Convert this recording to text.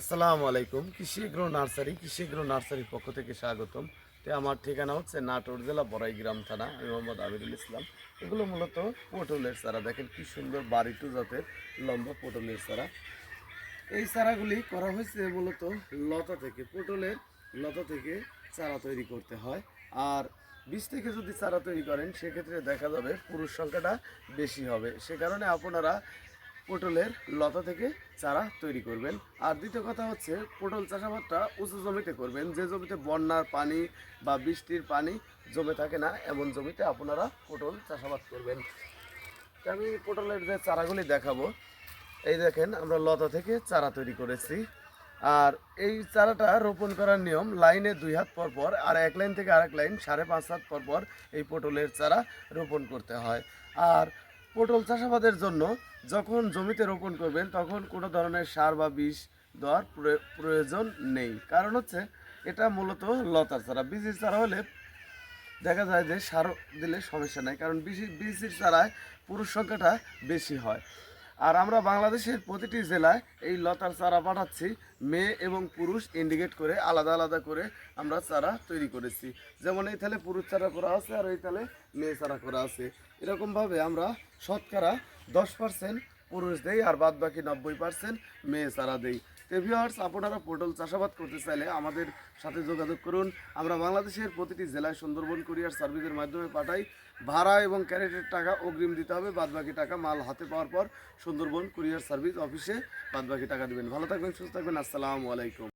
আসসালামু আলাইকুম। কৃষি এগ্রো নার্সারি, কৃষি এগ্রো নার্সারির পক্ষ থেকে স্বাগতম। তো আমার ঠিকানা হচ্ছে নাটোর জেলা বড়াই গ্রাম থানা, আমি মোহাম্মদ আমিরুল ইসলাম। এগুলো মূলত পটলের চারা। দেখেন কি সুন্দর বাড়িটু জাতের লম্বা পটলের চারা। এই চারাগুলি করা হয়েছে মূলত লতা থেকে। পটলের লতা থেকে চারা তৈরি করতে হয়। আর বীজ থেকে যদি চারা তৈরি করেন, সেক্ষেত্রে দেখা যাবে পুরুষ সংখ্যাটা বেশি হবে। সে কারণে আপনারা পটলের লতা থেকে চারা তৈরি করবেন। আর দ্বিতীয় কথা হচ্ছে, পটল চাষাবাদটা উঁচু জমিতে করবেন। যে জমিতে বন্যার পানি বা বৃষ্টির পানি জমে থাকে না, এমন জমিতে আপনারা পটল চাষাবাদ করবেন। আমি পটলের যে চারাগুলি দেখাবো, এই দেখেন আমরা লতা থেকে চারা তৈরি করেছি। আর এই চারাটা রোপণ করার নিয়ম, লাইনে দুই হাত পর পর আর এক লাইন থেকে আরেক লাইন, সাড়ে পাঁচ হাত পর পর এই পটলের চারা রোপণ করতে হয়। আর পটল চাষাবাদের জন্য যখন জমিতে রোপণ করবেন, তখন কোনো ধরনের সার বা বিষ দেওয়ার প্রয়োজন নেই। কারণ হচ্ছে এটা মূলত লতার চারা। বীজের চারা হলে দেখা যায় যে সার দিলে সমস্যা নেই। কারণ বিসি বিসির চারায় পুরুষ সংখ্যাটা বেশি হয়। আর আমরা বাংলাদেশের প্রতিটি জেলায় এই লতার চারা পাঠাচ্ছি। মেয়ে এবং পুরুষ ইন্ডিকেট করে, আলাদা আলাদা করে আমরা চারা তৈরি করেছি। যেমন এই তালে পুরুষ চারা করা আছে আর এই তালে মেয়ে চারা করা আছে। এরকমভাবে আমরা শতকরা দশ পার্সেন্ট পুরুষ দেই আর বাদ বাকি নব্বই পার্সেন্ট মেয়ে চারা দেই। ভিউয়ার্স আপনারা পটল চাষাবাদ করতে চাইলে আমাদের সাথে যোগাযোগ করুন। আমরা বাংলাদেশের প্রতিটি জেলায় সুন্দরবন কুরিয়ার সার্ভিসের মাধ্যমে পাঠাই। ভাড়া এবং ক্যারেটের টাকা অগ্রিম দিতে হবে। বাদবাকি টাকা মাল হাতে পাওয়ার পর সুন্দরবন কুরিয়ার সার্ভিস অফিসে বাদবাকি টাকা দেবেন। ভালো থাকবেন, সুস্থ থাকবেন। আসসালামু আলাইকুম।